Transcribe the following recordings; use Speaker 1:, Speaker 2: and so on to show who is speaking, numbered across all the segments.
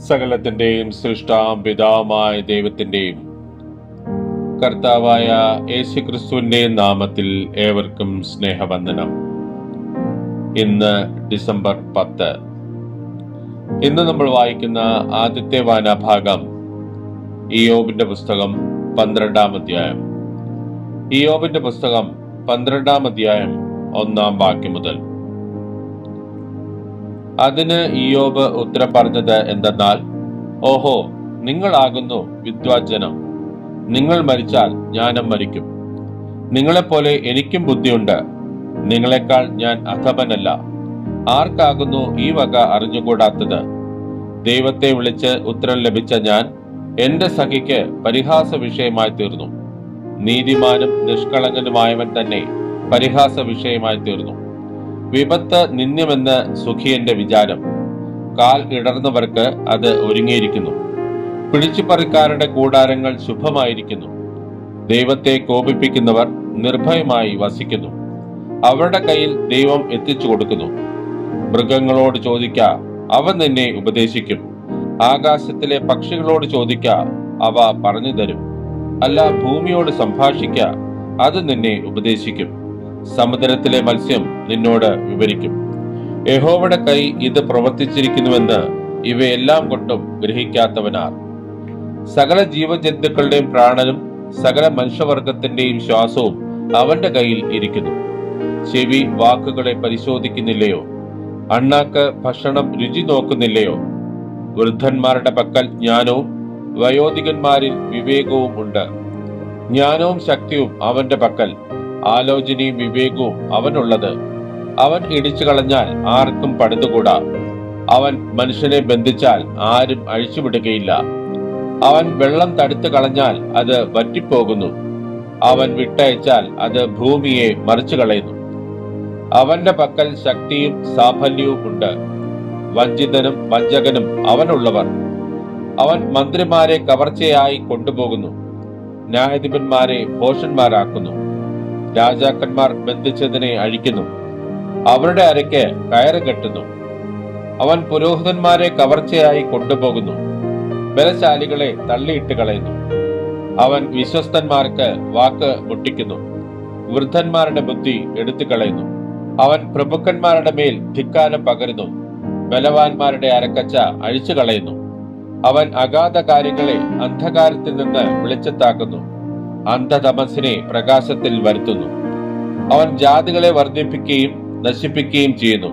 Speaker 1: സകലത്തിന്റെയും സൃഷ്ടാം പിതാവുമായ ദൈവത്തിന്റെയും കർത്താവായ യേശുക്രിസ്തുവിന്റെ നാമത്തിൽ ഏവർക്കും സ്നേഹവന്ദനം. ഇന്ന് ഡിസംബർ പത്ത്. ഇന്ന് നമ്മൾ വായിക്കുന്ന ആദ്യത്തെ വായനാഭാഗം ഇയോബിന്റെ പുസ്തകം പന്ത്രണ്ടാം അധ്യായം. ഇയോബിന്റെ പുസ്തകം പന്ത്രണ്ടാം അധ്യായം ഒന്നാം വാക്യം മുതൽ. അതിന് ഇയോബ് ഉത്തരം പറഞ്ഞത് എന്തെന്നാൽ ഓഹോ നിങ്ങളാകുന്നു വിദ്വാജനം നിങ്ങൾ മരിച്ചാൽ ഞാനും മരിക്കും. നിങ്ങളെപ്പോലെ എനിക്കും ബുദ്ധിയുണ്ട്. നിങ്ങളെക്കാൾ ഞാൻ അധമനല്ല ആർക്കാകുന്നു ഈ വക അറിഞ്ഞുകൂടാത്തത്? ദൈവത്തെ വിളിച്ച് ഉത്തരം ലഭിച്ച ഞാൻ എന്റെ സഖിക്ക് പരിഹാസ വിഷയമായി തീർന്നു. നീതിമാനും നിഷ്കളങ്കനുമായവൻ തന്നെ പരിഹാസ വിഷയമായി തീർന്നു. വിപത്ത് നിന്നുമെന്ന് സുഖിയന്റെ വിചാരം. കാൽ ഇടർന്നവർക്ക് അത് ഒരുങ്ങിയിരിക്കുന്നു. പിടിച്ചുപറിക്കാരുടെ കൂടാരങ്ങൾ ശുഭമായിരിക്കുന്നു. ദൈവത്തെ കോപിപ്പിക്കുന്നവർ നിർഭയമായി വസിക്കുന്നു. അവരുടെ കയ്യിൽ ദൈവം എത്തിച്ചു കൊടുക്കുന്നു. മൃഗങ്ങളോട് ചോദിക്ക അവ നിന്നെ ഉപദേശിക്കും. ആകാശത്തിലെ പക്ഷികളോട് ചോദിക്ക അവ പറഞ്ഞു തരും. അല്ല ഭൂമിയോട് സംഭാഷിക്ക അത് നിന്നെ ഉപദേശിക്കും. സമുദ്രത്തിലെ മത്സ്യം നിന്നോട് വിവരിക്കും. യഹോവയുടെ കൈ ഇത് പ്രവർത്തിച്ചിരിക്കുന്നുവെന്ന് ഇവയെല്ലാം കൊണ്ടും ഗ്രഹിക്കാത്തവനാർ. സകല ജീവജന്തുക്കളുടെയും പ്രാണനും സകല മനുഷ്യവർഗത്തിന്റെയും ശ്വാസവും അവന്റെ കയ്യിൽ ഇരിക്കുന്നു. ചെവി വാക്കുകളെ പരിശോധിക്കുന്നില്ലയോ? അണ്ണാക്ക് ഭക്ഷണം രുചി നോക്കുന്നില്ലയോ? വൃദ്ധന്മാരുടെ പക്കൽ ജ്ഞാനവും വയോധികന്മാരിൽ വിവേകവും ഉണ്ട്. ജ്ഞാനവും ശക്തിയും അവന്റെ പക്കൽ ആലോചനയും വിവേകവും അവനുള്ളത്. അവൻ ഇടിച്ചു കളഞ്ഞാൽ ആർക്കും പടുത്തുകൂടാ അവൻ മനുഷ്യനെ ബന്ധിച്ചാൽ ആരും അഴിച്ചുവിടുകയില്ല. അവൻ വെള്ളം തടുത്തു കളഞ്ഞാൽ അത് വറ്റിപ്പോകുന്നു. അവൻ വിട്ടയച്ചാൽ അത് ഭൂമിയെ മറിച്ചു കളയുന്നു. അവന്റെ പക്കൽ ശക്തിയും സാഫല്യവും ഉണ്ട്. വഞ്ചിതനും വഞ്ചകനും അവനുള്ളവർ. അവൻ മന്ത്രിമാരെ കവർച്ചയായി കൊണ്ടുപോകുന്നു. ന്യായാധിപന്മാരെ ഭോഷന്മാരാക്കുന്നു. രാജാക്കന്മാർ ബന്ധിച്ചതിനെ അഴിക്കുന്നു. അവരുടെ അരയ്ക്ക് കയറ് കെട്ടുന്നു. അവൻ പുരോഹിതന്മാരെ കവർച്ചയായി കൊണ്ടുപോകുന്നു. ബലശാലികളെ തള്ളിയിട്ട് കളയുന്നു. അവൻ വിശ്വസ്തന്മാർക്ക് വാക്ക് മുട്ടിക്കുന്നു വൃദ്ധന്മാരുടെ ബുദ്ധി എടുത്തു കളയുന്നു. അവൻ പ്രഭുക്കന്മാരുടെ മേൽ ധിക്കാരം പകരുന്നു. ബലവാന്മാരുടെ അരക്കച്ച അഴിച്ചു കളയുന്നു. അവൻ അഗാധ കാര്യങ്ങളെ അന്ധകാരത്തിൽ നിന്ന് വെളിച്ചത്താക്കുന്നു. അന്ധതമസിനെ പ്രകാശത്തിൽ വരുത്തുന്നു. അവൻ ജാതികളെ വർദ്ധിപ്പിക്കുകയും നശിപ്പിക്കുകയും ചെയ്യുന്നു.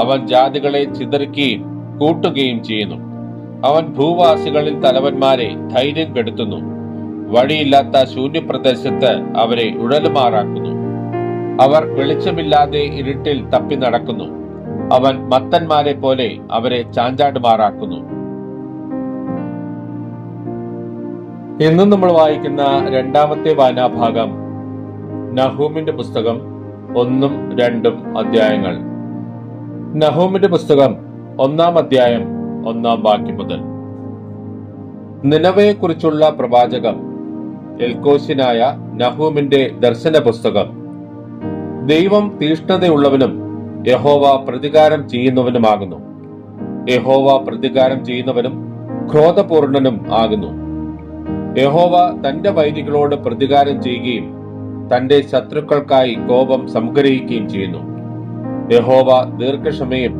Speaker 1: അവൻ ജാതികളെ ചിതറിക്കുകയും കൂട്ടുകയും ചെയ്യുന്നു. അവൻ ഭൂവാസികളിൽ തലവന്മാരെ ധൈര്യം കെടുത്തുന്നു. വഴിയില്ലാത്ത ശൂന്യപ്രദേശത്ത് അവരെ ഉഴലുമാറാക്കുന്നു. അവർ വെളിച്ചമില്ലാതെ ഇരുട്ടിൽ തപ്പി നടക്കുന്നു. അവൻ മത്തന്മാരെ പോലെ അവരെ ചാഞ്ചാടുമാറാക്കുന്നു. ഇന്നും നമ്മൾ വായിക്കുന്ന രണ്ടാമത്തെ വായനാഭാഗം നഹൂമിന്റെ പുസ്തകം ഒന്നും രണ്ടും അധ്യായങ്ങൾ. നഹൂമിന്റെ പുസ്തകം ഒന്നാം അധ്യായം ഒന്നാം വാക്യം മുതൽ. നിലവയെക്കുറിച്ചുള്ള പ്രവാചകം എൽക്കോശിനായ നഹൂമിന്റെ ദർശന പുസ്തകം. ദൈവം തീഷ്ണതയുള്ളവനും യഹോവ പ്രതികാരം ചെയ്യുന്നവനുമാകുന്നു. യഹോവ പ്രതികാരം ചെയ്യുന്നവനും ക്രോധപൂർണനും ആകുന്നു. യഹോവ തന്റെ വൈദികളോട് പ്രതികാരം ചെയ്യുകയും തന്റെ ശത്രുക്കൾക്കായി കോപം സംഗ്രഹിക്കുകയും ചെയ്യുന്നു. യഹോവ ദീർഘക്ഷമയും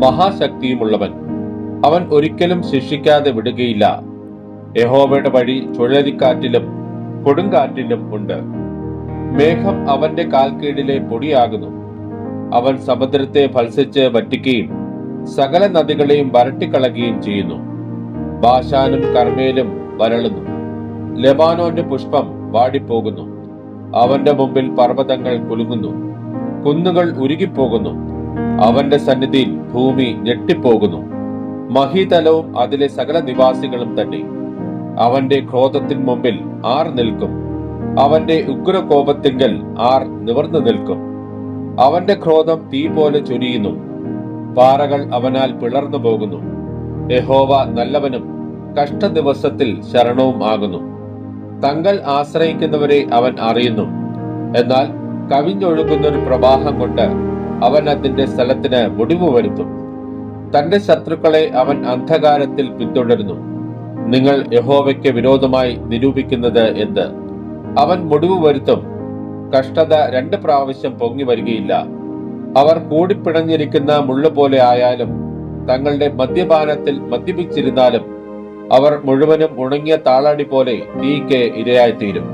Speaker 1: മഹാശക്തിയുമുള്ളവൻ. അവൻ ഒരിക്കലും ശിക്ഷിക്കാതെ വിടുകയില്ല. യഹോവയുടെ വഴി ചുഴലിക്കാറ്റിലും കൊടുങ്കാറ്റിലും ഉണ്ട്. മേഘം അവന്റെ കാൽക്കീഴിലെ പൊടിയാകുന്നു. അവൻ സമുദ്രത്തെ ഭത്സിച്ച് വറ്റിക്കുകയും സകല നദികളെയും വരട്ടിക്കളയുകയും ചെയ്യുന്നു. ബാഷാനും കർമ്മേലും വരളുന്നു. ലബാനോന്റെ പുഷ്പം വാടിപ്പോകുന്നു. അവന്റെ മുമ്പിൽ പർവതങ്ങൾ കുലുങ്ങുന്നു. കുന്നുകൾ ഉരുകിപ്പോകുന്നു. അവന്റെ സന്നിധിയിൽ ഭൂമി ഞെട്ടിപ്പോകുന്നു. മഹീതലവും അതിലെ സകല നിവാസികളും തന്നെ. അവന്റെ ക്രോധത്തിന് മുമ്പിൽ ആർ നിൽക്കും. അവന്റെ ഉഗ്രകോപത്തിങ്കൽ ആർ നിവർന്നു നിൽക്കും. അവന്റെ ക്രോധം തീ പോലെ ചൊരിയുന്നു. പാറകൾ അവനാൽ പിളർന്നു പോകുന്നു. യഹോവ നല്ലവനും കഷ്ടദിവസത്തിൽ ശരണവും ആകുന്നു. തങ്ങൾ ആശ്രയിക്കുന്നവരെ അവൻ അറിയുന്നു. എന്നാൽ കവിഞ്ഞൊഴുകുന്ന ഒരു പ്രവാഹം കൊണ്ട് അവൻ അതിന്റെ സ്ഥലത്തിന് മുടിവ് വരുത്തും. തന്റെ ശത്രുക്കളെ അവൻ അന്ധകാരത്തിൽ പിന്തുടരുന്നു. നിങ്ങൾ യഹോവയ്ക്ക് വിരോധമായി നിരൂപിക്കുന്നത് എന്ത്? അവൻ മുടിവ് വരുത്തും. കഷ്ടത രണ്ട് പ്രാവശ്യം പൊങ്ങി വരികയില്ല. അവർ കൂടിപ്പിണഞ്ഞിരിക്കുന്ന മുള്ളു പോലെ ആയാലും തങ്ങളുടെ മദ്യപാനത്തിൽ മദ്യപിച്ചിരുന്നാലും അവർ മുഴുവനും ഉണങ്ങിയ താളാടി പോലെ തീക്ക് ഇരയായിത്തീരും.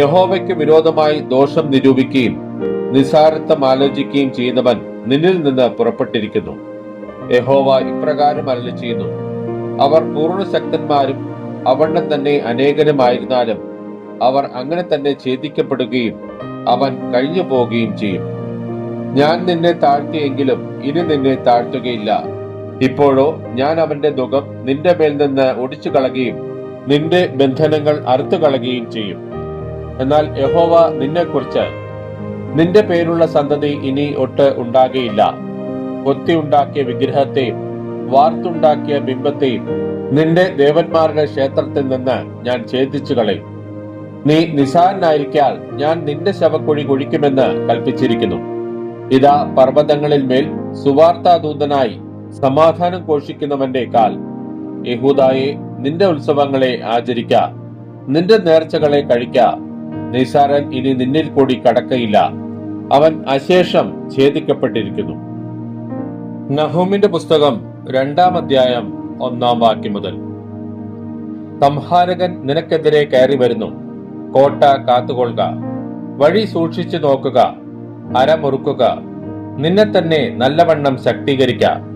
Speaker 1: യഹോവയ്ക്ക് വിരോധമായി ദോഷം നിരൂപിക്കുകയും നിസാരത്വം ആലോചിക്കുകയും ചെയ്യുന്നവൻ നിന്നിൽ നിന്ന് പുറപ്പെട്ടിരിക്കുന്നു. യഹോവ ഇപ്രകാരം അല്ല ചെയ്യുന്നു അവർ പൂർണശക്തന്മാരും അവണ്ണം തന്നെ അനേകരുമായിരുന്നാലും അവർ അങ്ങനെ തന്നെ ഛേദിക്കപ്പെടുകയും അവൻ കഴിഞ്ഞു പോവുകയും ചെയ്യും. ഞാൻ നിന്നെ താഴ്ത്തിയെങ്കിലും ഇനി നിന്നെ താഴ്ത്തുകയില്ല. ഇപ്പോഴോ ഞാൻ അവന്റെ ദുഃഖം നിന്റെ മേൽ നിന്ന് ഒടിച്ചു കളയുകയും നിന്റെ ബന്ധനങ്ങൾ അറുത്തു കളയുകയും ചെയ്യും. എന്നാൽ യഹോവ നിന്നെക്കുറിച്ച് നിന്റെ പേരുള്ള സന്തതി ഇനി ഒട്ട് ഉണ്ടാകുകയില്ല കൊത്തിയുണ്ടാക്കിയ വിഗ്രഹത്തെയും വാർത്തുണ്ടാക്കിയ ബിംബത്തെയും നിന്റെ ദേവന്മാരുടെ ക്ഷേത്രത്തിൽ നിന്ന് ഞാൻ ഛേദിച്ചു കളയും. നീ നിസാരനായിരിക്കാൽ ഞാൻ നിന്റെ ശവക്കുഴി കുഴിക്കുമെന്ന് കൽപ്പിച്ചിരിക്കുന്നു. ഇതാ പർവതങ്ങളിൽ മേൽ സുവാർത്താദൂതനായി സമാധാനം ഘോഷിക്കുന്നവന്റെ കാൽ. യഹൂദായെ നിന്റെ ഉത്സവങ്ങളെ ആചരിക്ക. നിന്റെ നേർച്ചകളെ കഴിക്ക. നിസാരൻ ഇനി നിന്നിൽ കൂടി കടക്കയില്ല. അവൻ അശേഷം ഛേദിക്കപ്പെട്ടിരിക്കുന്നു. നഹൂമിന്റെ പുസ്തകം രണ്ടാം അധ്യായം ഒന്നാം വാക്യം മുതൽ. സംഹാരകൻ നിനക്കെതിരെ കയറി വരുന്നു. കോട്ട കാത്തുകൊള്ളുക. വഴി സൂക്ഷിച്ചു നോക്കുക. അരമുറുക്കുക നിന്നെ തന്നെ നല്ലവണ്ണം ശക്തീകരിക്ക.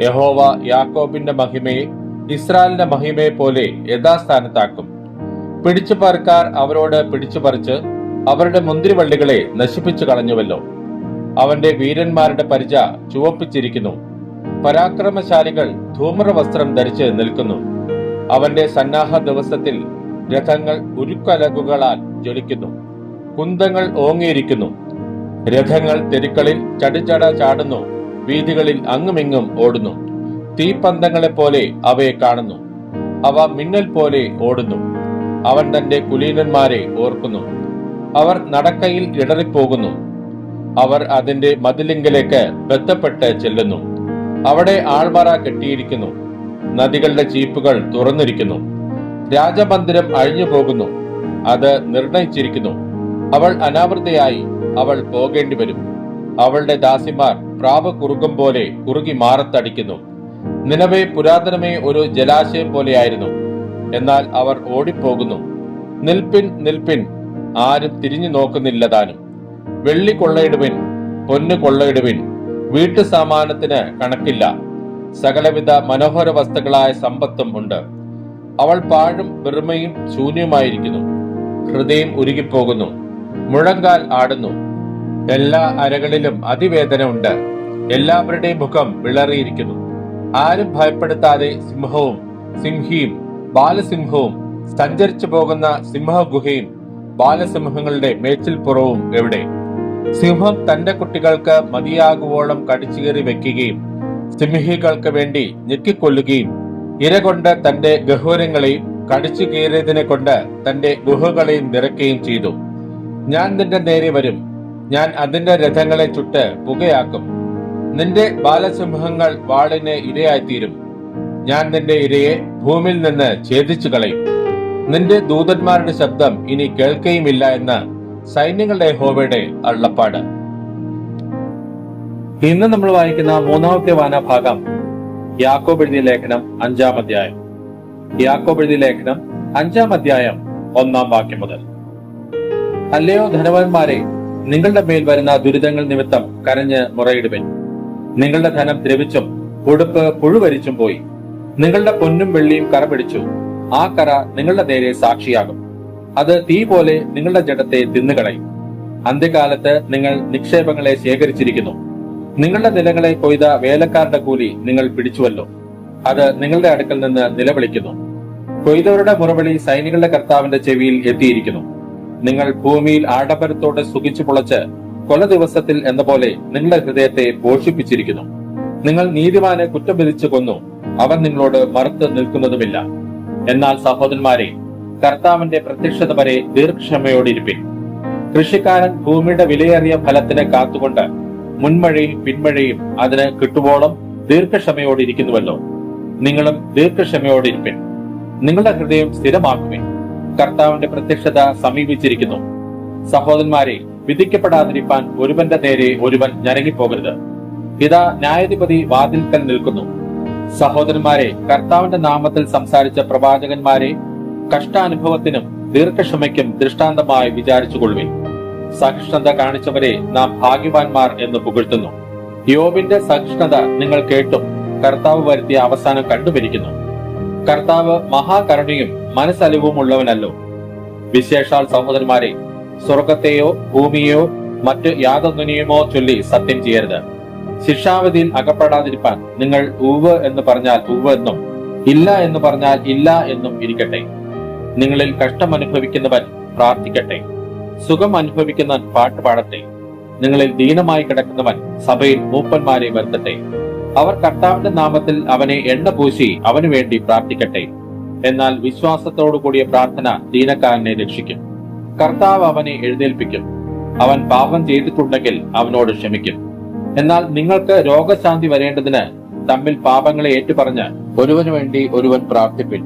Speaker 1: യഹോവ യാക്കോബിന്റെ മഹിമയെ ഇസ്രായേലിന്റെ മഹിമയെ പോലെ യഥാസ്ഥാനത്താക്കും. പിടിച്ചുപറിക്കാർ അവരോട് പിടിച്ചുപറിച്ച് അവരുടെ മുന്തിരിവള്ളികളെ നശിപ്പിച്ചു കളഞ്ഞുവല്ലോ അവന്റെ വീരന്മാരുടെ പരിച ചുവപ്പിച്ചിരിക്കുന്നു. പരാക്രമശാലികൾ ധൂമ്ര വസ്ത്രം ധരിച്ച് നിൽക്കുന്നു. അവന്റെ സന്നാഹ ദിവസത്തിൽ രഥങ്ങൾ ഉരുക്കലകുകളാൽ ജ്വലിക്കുന്നു. കുന്തങ്ങൾ ഓങ്ങിയിരിക്കുന്നു. രഥങ്ങൾ തെരുക്കളിൽ ചടിച്ചട ചാടുന്നു. വീതികളിൽ അങ്ങുമിങ്ങും ഓടുന്നു. തീപ്പന്തങ്ങളെ പോലെ അവയെ കാണുന്നു. അവ മിന്നൽ പോലെ ഓടുന്നു. അവൻ തന്റെ കുലീനന്മാരെ ഓർക്കുന്നു. അവർ നടക്കയിൽ ഇടറിപ്പോകുന്നു. അവർ അതിന്റെ മതിലിങ്കിലേക്ക് ബന്ധപ്പെട്ട് ചെല്ലുന്നു. അവിടെ ആൾമറ കെട്ടിയിരിക്കുന്നു. നദികളുടെ ചീപ്പുകൾ തുറന്നിരിക്കുന്നു. രാജമന്ദിരം അഴിഞ്ഞു പോകുന്നു അത് നിർണയിച്ചിരിക്കുന്നു. അവൾ അനാവൃതയായി അവൾ പോകേണ്ടി വരും അവളുടെ ദാസിമാർ പ്രാവ് കുറുകം പോലെ കുറുകി മാറത്തടിക്കുന്നു. നിലവെ പുരാതനമേ ഒരു ജലാശയം പോലെയായിരുന്നു. എന്നാൽ അവർ ഓടിപ്പോകുന്നു. നിൽപ്പിൻ നിൽപ്പിൻ ആരും തിരിഞ്ഞു നോക്കുന്നില്ല താനും വെള്ളി കൊള്ളയിടുവിൻ പൊന്നു കൊള്ളയിടുവിൻ വീട്ടു സാമാനത്തിന് കണക്കില്ല. സകലവിധ മനോഹര വസ്തുക്കളായ സമ്പത്തും ഉണ്ട്. അവൾ പാഴും വെറുമയും ശൂന്യമായിരിക്കുന്നു ഹൃദയം ഉരുകിപ്പോകുന്നു. മുഴങ്കാൽ ആടുന്നു. എല്ലാ അരകളിലും അതിവേദന ഉണ്ട്. എല്ലാവരുടെയും മുഖം വിളറിയിരിക്കുന്നു. ആരും ഭയപ്പെടുത്താതെ സിംഹവും സിംഹിയും ബാലസിംഹവും സഞ്ചരിച്ചു പോകുന്ന സിംഹഗുഹയും ബാലസിംഹങ്ങളുടെ മേച്ചിൽപ്പുറവും എവിടെ? സിംഹം തന്റെ കുട്ടികൾക്ക് മതിയാകുവോളം കടിച്ചുകയറി വെക്കുകയും സിംഹികൾക്ക് വേണ്ടി ഞെക്കിക്കൊല്ലുകയും ഇര കൊണ്ട് തന്റെ ഗഹൂരങ്ങളെയും കടിച്ചു കീറിയതിനെ കൊണ്ട് തന്റെ ഗുഹകളെയും നിറയ്ക്കുകയും ചെയ്തു. ഞാൻ നിന്റെ നേരെ വരും. ഞാൻ അതിന്റെ രഥങ്ങളെ ചുട്ട് പുകയാക്കും. നിന്റെ ബാലസിംഹങ്ങൾ വാളിന് ഇരയായിത്തീരും. ഞാൻ നിന്റെ ഇരയെ ഭൂമിയിൽ നിന്ന് ഛേദിച്ചു കളയും. നിന്റെ ദൂതന്മാരുടെ ശബ്ദം ഇനി കേൾക്കുകയുമില്ല എന്ന് സൈന്യങ്ങളുടെ ഹോവയുടെ അള്ളപ്പാട് ഇന്ന് നമ്മൾ വായിക്കുന്ന മൂന്നാമത്തെ വാനഭാഗം യാക്കോബ് എഴുതിയ ലേഖനം അഞ്ചാം അധ്യായം. യാക്കോബ് എഴുതിയ ലേഖനം അഞ്ചാം അധ്യായം ഒന്നാം വാക്യം മുതൽ. അല്ലയോ ധനവാന്മാരെ നിങ്ങളുടെ മേൽ വരുന്ന ദുരിതങ്ങൾ നിമിത്തം കരഞ്ഞ് മുറയിടുവൻ. നിങ്ങളുടെ ധനം ദ്രവിച്ചും ഉടുപ്പ് പുഴുവരിച്ചും പോയി. നിങ്ങളുടെ പൊന്നും വെള്ളിയും കറ പിടിച്ചു. ആ കറ നിങ്ങളുടെ നേരെ സാക്ഷിയാകും. അത് തീ പോലെ നിങ്ങളുടെ ജഡത്തെ തിന്നുകളയും. അന്ത്യകാലത്ത് നിങ്ങൾ നിക്ഷേപങ്ങളെ ശേഖരിച്ചിരിക്കുന്നു. നിങ്ങളുടെ നിലങ്ങളെ കൊയ്ത വേലക്കാരുടെ കൂലി നിങ്ങൾ പിടിച്ചുവല്ലോ. അത് നിങ്ങളുടെ അടുക്കൽ നിന്ന് നിലവിളിക്കുന്നു. കൊയ്തവരുടെ മുറവിളി സൈനികളുടെ കർത്താവിന്റെ ചെവിയിൽ എത്തിയിരിക്കുന്നു. നിങ്ങൾ ഭൂമിയിൽ ആഡംബരത്തോടെ സുഖിച്ചു പൊളച്ച് കൊല ദിവസത്തിൽ എന്ന പോലെ നിങ്ങളുടെ ഹൃദയത്തെ പോഷിപ്പിച്ചിരിക്കുന്നു. നിങ്ങൾ നീതിമാനെ കുറ്റം വിധിച്ചു കൊന്നു. അവൻ നിങ്ങളോട് മറുത്ത് നിൽക്കുന്നതുമില്ല. എന്നാൽ സഹോദരന്മാരെ കർത്താവിന്റെ പ്രത്യക്ഷത വരെ ദീർഘക്ഷമയോടിരിപ്പിൻ. കൃഷിക്കാരൻ ഭൂമിയുടെ വിലയേറിയ ഫലത്തിന് കാത്തുകൊണ്ട് മുൻമഴയും പിന്മഴയും അതിന് കിട്ടുവോളം ദീർഘക്ഷമയോടിരിക്കുന്നുവല്ലോ. നിങ്ങളും ദീർഘക്ഷമയോടിരിപ്പിൻ. നിങ്ങളുടെ ഹൃദയം സ്ഥിരമാക്കുവിൻ. കർത്താവിന്റെ പ്രത്യക്ഷത സമീപിച്ചിരിക്കുന്നു. സഹോദരന്മാരെ വിധിക്കപ്പെടാതിരിക്കാൻ ഒരുവന്റെ നേരെ ഒരുവൻ ഞരങ്ങിപ്പോകരുത്. ഇതാ ന്യായാധിപതി വാതിൽക്കൽ നിൽക്കുന്നു. സഹോദരന്മാരെ കർത്താവിന്റെ നാമത്തിൽ സംസാരിച്ച പ്രവാചകന്മാരെ കഷ്ടാനുഭവത്തിനും ദീർഘക്ഷമയ്ക്കും ദൃഷ്ടാന്തമായി വിചാരിച്ചുകൊള്ളുവിൻ. സഹിഷ്ണുത കാണിച്ചവരെ നാം ഭാഗ്യവാന്മാർ എന്ന് പുകഴ്ത്തുന്നു. യോബിന്റെ സഹിഷ്ണുത നിങ്ങൾ കേട്ടും കർത്താവ് വരുത്തിയ അവസാനം കണ്ടുപിടിക്കുന്നു കർത്താവ് മഹാകരുണയും മനസ്സലിവും ഉള്ളവനല്ലോ വിശേഷാൽ സഹോദരന്മാരെ സ്വർഗത്തെയോ ഭൂമിയെയോ മറ്റ് യാതൊന്നിനെയുമോ ചൊല്ലി സത്യം ചെയ്യരുത്. ശിക്ഷാവിധിയിൽ അകപ്പെടാതിരിപ്പാൻ നിങ്ങൾ ഉവ് എന്ന് പറഞ്ഞാൽ ഉവ് എന്നും ഇല്ല എന്ന് പറഞ്ഞാൽ ഇല്ല എന്നും ഇരിക്കട്ടെ. നിങ്ങളിൽ കഷ്ടം അനുഭവിക്കുന്നവൻ പ്രാർത്ഥിക്കട്ടെ. സുഖം അനുഭവിക്കുന്നവൻ പാട്ട് പാടട്ടെ. നിങ്ങളിൽ ദീനമായി കിടക്കുന്നവൻ സഭയിൽ മൂപ്പന്മാരെ വരുത്തട്ടെ. അവർ കർത്താവിന്റെ നാമത്തിൽ അവനെ എണ്ണ പൂശി അവനു വേണ്ടി പ്രാർത്ഥിക്കട്ടെ. എന്നാൽ വിശ്വാസത്തോടു കൂടിയ പ്രാർത്ഥന ദീനക്കാരനെ രക്ഷിക്കും. കർത്താവ് അവനെ എഴുന്നേൽപ്പിക്കും. അവൻ പാപം ചെയ്തിട്ടുണ്ടെങ്കിൽ അവനോട് ക്ഷമിക്കും. എന്നാൽ നിങ്ങൾക്ക് രോഗശാന്തി വരേണ്ടതിന് തമ്മിൽ പാപങ്ങളെ ഏറ്റുപറഞ്ഞ് ഒരുവനു വേണ്ടി ഒരുവൻ പ്രാർത്ഥിപ്പിൻ.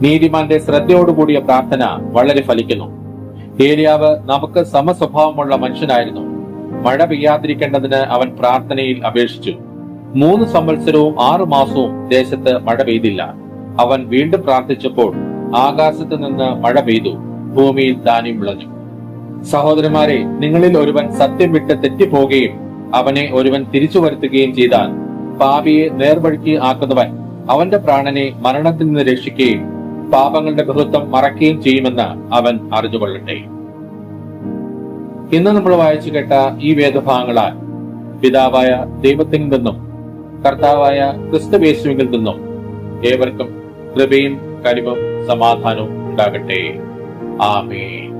Speaker 1: നീതിമാന്റെ ശ്രദ്ധയോടുകൂടിയ പ്രാർത്ഥന വളരെ ഫലിക്കുന്നു. ഏലിയാവ് നമുക്ക് സമസ്വഭാവമുള്ള മനുഷ്യനായിരുന്നു. മഴ പെയ്യാതിരിക്കേണ്ടതിന് അവൻ പ്രാർത്ഥനയിൽ അപേക്ഷിച്ചു. മൂന്ന് സംവത്സരവും ആറു മാസവും ദേശത്ത് മഴ പെയ്തില്ല. അവൻ വീണ്ടും പ്രാർത്ഥിച്ചപ്പോൾ ആകാശത്ത് നിന്ന് മഴ പെയ്തു. ഭൂമിയിൽ ധാന്യം വിളഞ്ഞു. സഹോദരന്മാരെ നിങ്ങളിൽ ഒരുവൻ സത്യം വിട്ട് തെറ്റിപ്പോകുകയും അവനെ ഒരുവൻ തിരിച്ചു വരുത്തുകയും ചെയ്താൽ പാപിയെ നേർവഴിക്ക് ആക്കുന്നവൻ അവന്റെ പ്രാണനെ മരണത്തിൽ നിന്ന് രക്ഷിക്കുകയും പാപങ്ങളുടെ ബഹുത്വം മറക്കുകയും ചെയ്യുമെന്ന് അവൻ അറിഞ്ഞുകൊള്ളട്ടെ. ഇന്ന് നമ്മൾ വായിച്ചു കേട്ട ഈ വേദഭാഗങ്ങളാൽ പിതാവായ ദൈവത്തിൽ നിന്നും കർത്താവായ ക്രിസ്തുവേശുവിൽ നിന്നും ഏവർക്കും കൃപയും കരിവും സമാധാനവും ഉണ്ടാകട്ടെ. ആമേൻ.